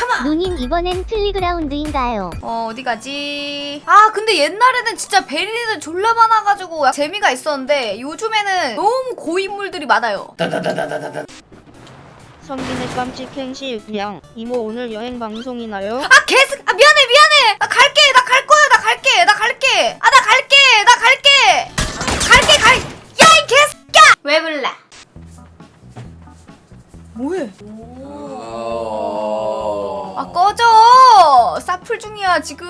컴온 누님 이번엔 플리그라운드인가요? 어 어디 가지? 아 근데 옛날에는 진짜 베리는 졸라 많아가지고 재미가 있었는데 요즘에는 너무 고인물들이 많아요 성빈의 깜찍 행시 냥 이모 오늘 여행 방송이나요? 아 개스 아 미안해 미안해 나 갈게 나갈 거야 나 사플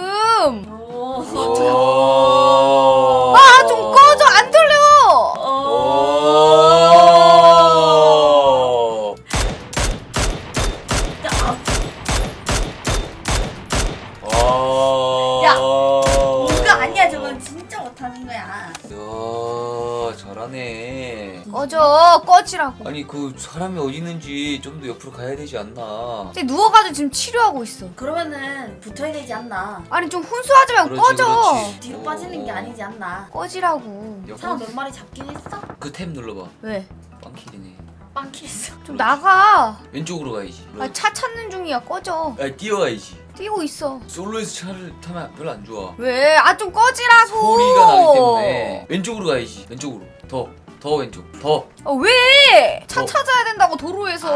꺼지라고 아니 그 사람이 어디 있는지 좀 더 옆으로 가야 되지 않나? 이제 누워가지고 지금 치료하고 있어 그러면은 붙어야 되지 않나. 아니 좀 훈수하지 말고 그렇지, 꺼져 그렇지. 뒤로 어. 빠지는 게 아니지 않나. 꺼지라고 사람 몇 마리 잡긴 했어? 그 탭 눌러봐. 왜? 빵킬이네. 빵키 있어. 좀 나가 왼쪽으로 가야지. 아, 차 찾는 중이야 꺼져 아, 뛰어가야지. 뛰고 있어 솔로에서 차를 타면 별로 안 좋아. 왜? 아 좀 꺼지라고 소리가 나기 때문에 왼쪽으로 가야지. 왼쪽으로. 더, 더 왼쪽. 더. 아, 왜? 차 어. 찾아야 된다고 도로에서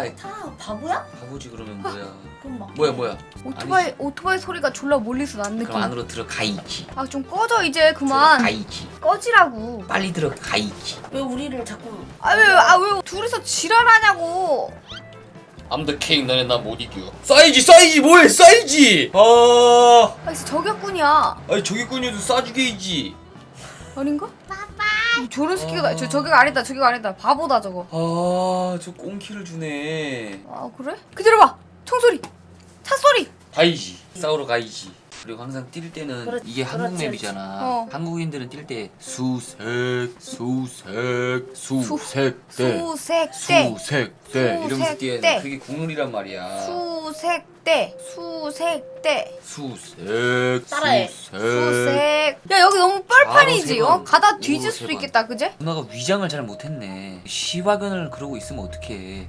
아, 차 바보야? 바보지 그러면 뭐야? 그럼 막. 뭐야 뭐야? 오토바이 오토바이 소리가 졸라 멀리서 난 느낌 그럼 안으로 들어가야지. 아 좀 꺼져 이제 그만 들어가야지. 꺼지라고 빨리 들어가야지. 왜 우리를 자꾸? 아 왜 아 왜 둘이서 지랄하냐고 I'm the king. 너네 나 못 이겨. 사이지 사이지 뭐해 사이지. 아, 아 진짜 저격군이야 아니 저기꾼이도 싸주게이지. 아닌가? 저런 새끼가 저 저격 아니다 저격 아니다 바보다 저거 아, 저 꽁키를 주네. 아 그래? 기다려봐 총소리 차소리 가이지. 싸우러 가이지. 그리고 항상 뛸 때는 그렇- 이게 한국 그렇지, 맵이잖아. 어. 한국인들은 뛸 때 수색, 수색, 수색대, 수색대 수색대 이러면서. 뛰어야 돼. 그게 국룰이란 말이야. 수색대 수색대 수색, 따라해. 수색. 수색 야 여기 너무 뻘판이지 바로 세 어? 번. 가다 오, 뒤질 세 수도 번. 있겠다 그제? 누나가 위장을 잘 못했네. 시바견을 그러고 있으면 어떡해.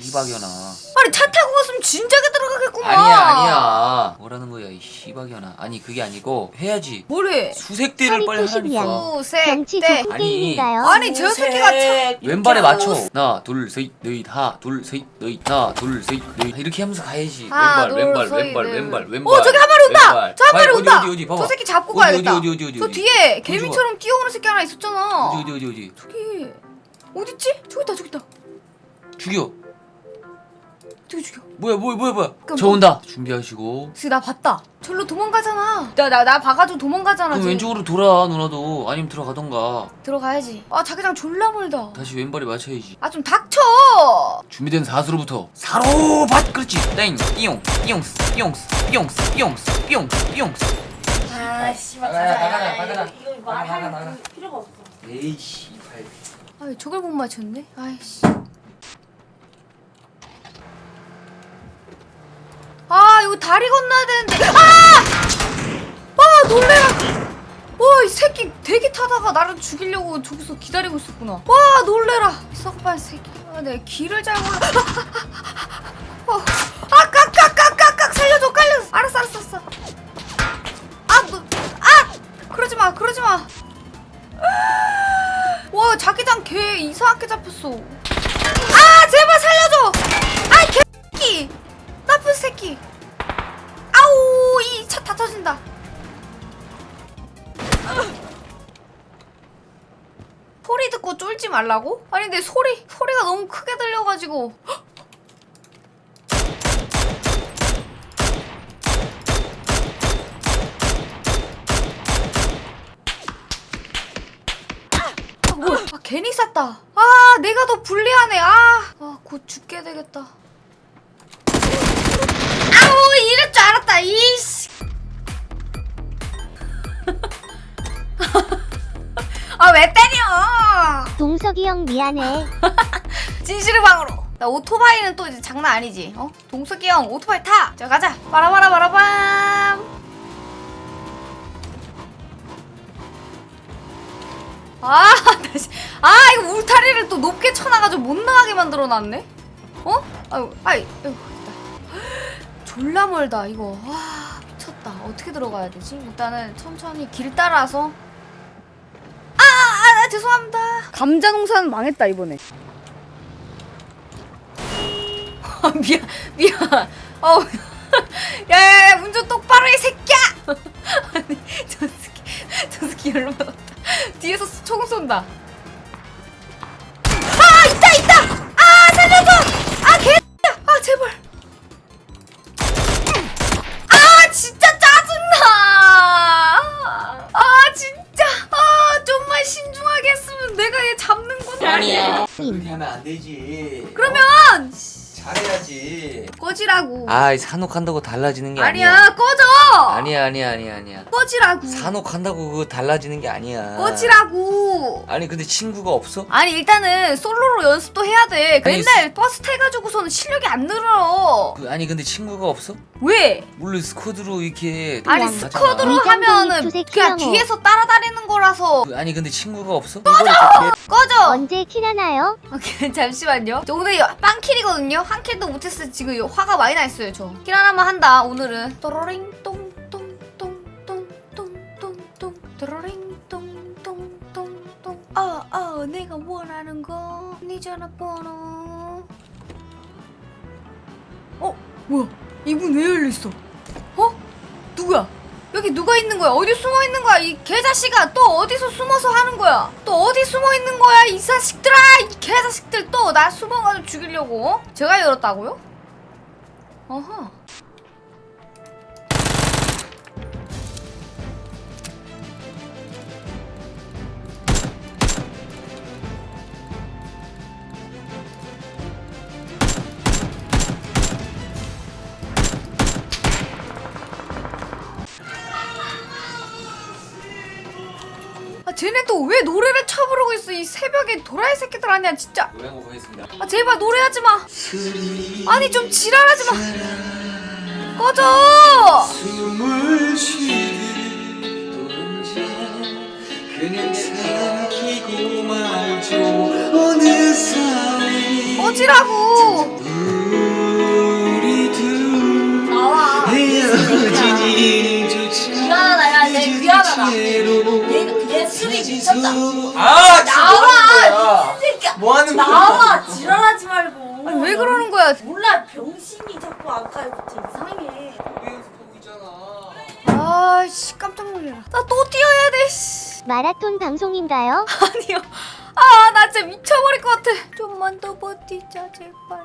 시바견아. 아니 차 타고 갔으면 진작에 들어가겠구만 아니야. 이 시바견아. 아니 그게 아니고 해야지. 뭐래 수색대를 빨리 허리 하라니까. 정치 수색대 조크 아니. 게임인가요? 아니 저 새끼가 참 왼발에 맞춰. 하나, 둘, 셋, 넷, 하나, 둘, 셋, 넷, 하나, 둘, 셋, 넷. 이렇게 하면서 가야지. 하나, 왼발, 둘, 왼발, 셋, 왼발, 넷. 왼발, 왼발. 어 저기 한 마리 온다 왼발. 저 한 마리 온다 어디, 어디, 어디, 봐봐. 저 새끼 잡고 어디, 가야겠다 어디, 어디, 어디, 저 어디. 뒤에 개미처럼 뛰어오는 새끼 하나 있었잖아 어디, 어디, 어디, 어디. 저기 어딨지? 저기 있다 저기 있다 죽여. 저기 죽여 뭐야, 뭐야, 뭐야, 뭐야. 저 뭐- 온다. 준비하시고. 저기 나 봤다 절로 도망가잖아 나 나 나 봐가지고 도망가잖아 그럼 쟤. 왼쪽으로 돌아, 누나도. 아니면 들어가던가. 들어가야지 아 자기장 졸라 멀다 다시 왼발에 맞춰야지. 아 좀 닥쳐 준비된 사수로부터 사로 밭 그렇지 땡 띠용 띠용스 띠용스 띠용스 띠용스 띠용스 띠용스 아 씨발 가자. 이거 이거 나가, 말할 나가, 나가. 그 필요가 없어. 에이 씨 발 아 저걸 못 맞췄네 아이씨 아 이거 다리 건너야 되는데. 아! 아 놀래라. 와 이 새끼 대기 타다가 나를 죽이려고 저기서 기다리고 있었구나. 와 놀래라. 썩반 새끼. 아, 내 길을 잘 몰라. 어, 아 깍깍깍깍깍 살려줘. 깔려. 알았어 알았어 알았어. 아 너 아! 그러지 마 그러지 마. 와 자기장 개 이상하게 잡혔어. 아 소리 듣고 쫄지 말라고? 아니 근데 소리 소리가 너무 크게 들려가지고. 헉! 아아 괜히 쐈다. 아 내가 더 불리하네. 아곧 죽게 되겠다. 아우 이럴 줄 알았다 이씨 아 왜 때려? 동석이 형 미안해. 진실의 방으로. 나 오토바이는 또 이제 장난 아니지. 어? 동석이 형 오토바이 타! 자 가자. 빠라바라 바라밤 아 다시 아 이거 울타리를 또 높게 쳐놔가지고 못 나가게 만들어놨네? 어? 아유 아이 아유 됐다. 졸라 멀다 이거. 와 미쳤다. 어떻게 들어가야 되지? 일단은 천천히 길 따라서 죄송합니다. 감자 농사는 망했다 이번에. 아, 미안 미안. 어우. 야야야 문좀 똑바로 해 새끼야! 아니 저 새끼 저 새끼 열로 받았다. 뒤에서 총 쏜다 잡는 건데 아니야 그렇게 하면 안 되지. 그러면 잘해야지. 꺼지라고. 아 산옥한다고 달라지는 게 아니야 아니야. 꺼져 아니야 아니야 아니야 아니야 꺼지라고. 산옥한다고 그거 달라지는 게 아니야 꺼지라고. 아니 근데 친구가 없어? 아니 일단은 솔로로 연습도 해야 돼. 아니, 그 맨날 버스 타가지고서는 실력이 안 늘어. 그, 아니 근데 친구가 없어? 왜? 물론 스쿼드로 이렇게 아니 스쿼드로 하면은 그냥 뒤에서 따라다니는 거라서 그, 아니 근데 친구가 없어? 꺼져! 꺼져. 언제 키나나요? 잠시만요. 저 오늘 빵 킬이거든요. 한 킬도 못했어 지금 화가 많이 나 있어요. 저 키나나만 한다. 오늘은 또로링 똥. 또로링 똥똥똥똥똥 어어 내가 원하는 거 네 전화번호 어 뭐야 이문 왜 열려있어 어? 누구야 여기 누가 있는 거야? 어디 숨어 있는 거야? 이 개자식아 또 어디서 숨어서 하는 거야? 또 어디 숨어 있는 거야? 이 자식들아! 이 개자식들 또 나 숨어가지고 죽이려고? 어? 제가 열었다고요? 어허. 쟤네 또 왜 노래를 쳐부르고 있어? 이 새벽에 도라이 새끼들 아니야 진짜. 노래 한곡 하겠습니다 아 제발 노래하지 마. 아니 좀 지랄하지 마. 꺼져. 숨을 쉬듯 혼자 그냥 삼키고 말죠 어느 사이 꺼지라고. 우리 둘 나와. 헤어진 일조차 미쳤다. 아 나와! 이 새끼야. 뭐 하는 거야 나와! 지랄하지 말고. 아니 왜 그러는 거야? 몰라, 병신이 자꾸 아까부터 이상해. 아씨 깜짝 놀래라. 나 또 뛰어야 돼. 씨. 마라톤 방송인가요? 아니요. 아 나 진짜 미쳐버릴 것 같아. 좀만 더 버티자 제발.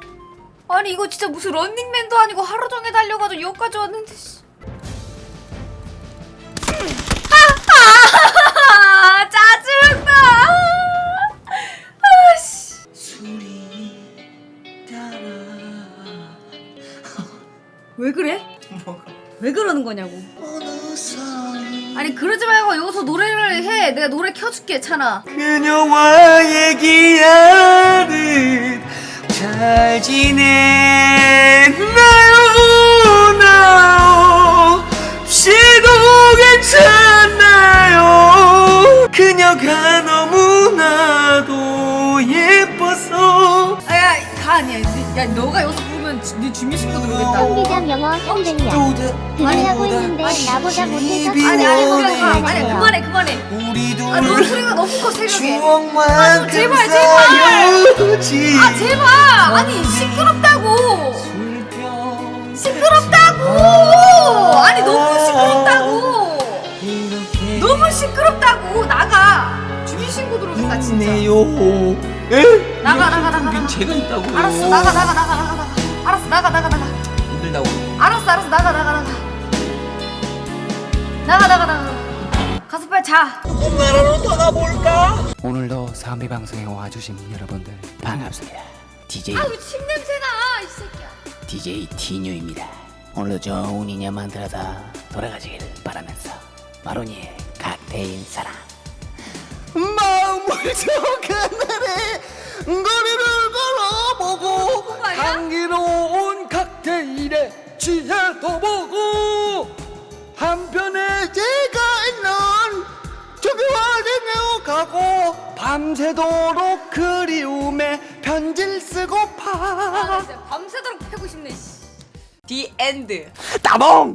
아니 이거 진짜 무슨 런닝맨도 아니고 하루 종일 달려가지고 여기까지 왔는데. 씨. 왜 그래? 왜 그러는 거냐고. 아니 그러지 말고 여기서 노래를 해. 내가 노래 켜줄게 차나. 그녀와 얘기하듯 잘 지내나요 나요 시도 괜찮나요 그녀가 너무나도 예뻐서 아야 가 아니야. 야 너가 여기서 네 주민신고 들어오겠다. 홍기장 영어 힘들냐? 들으려고 했는데 나보다 못해서 아니 아니 가. 아니. 그만해 그만해. 우리 둘 아너 소리가 너무 커 새벽에. 추억만 아, 제발, 제발. 쌓여지 아 제발. 아니 시끄럽다고. 시끄럽다고. 아니 너무 시끄럽다고. 이렇게 너무 시끄럽다고. 나가. 주민신고 들어오겠다 진짜. 나가, 나가, 나가, 나가. 제가 있다고요. 알았어 나가 나가 나가 나가. 알았어 나가 나가 나가. 힘들다고. 알았어 알았어 나가 나가 나가. 나가 나가 나가. 가서 빨리 자. 오늘도 사미 방송에 와주신 여러분들 반갑습니다. DJ 아우 침 냄새나 이 새끼야. DJ 티뉴입니다. 오늘도 좋은 인연 만들어서 돌아가시길 바라면서 마로니의 각대인 사랑. 마음을 저 하늘에 거리를 보고 그거 아니야? 향기로운 칵테일에 취해도 보고 한편에 제가 있는 저기와 댕겨 가고 밤새도록 그리움에 편지를 쓰고파 아, 나 진짜 밤새도록 패고 싶네. 씨. 디 엔드 따봉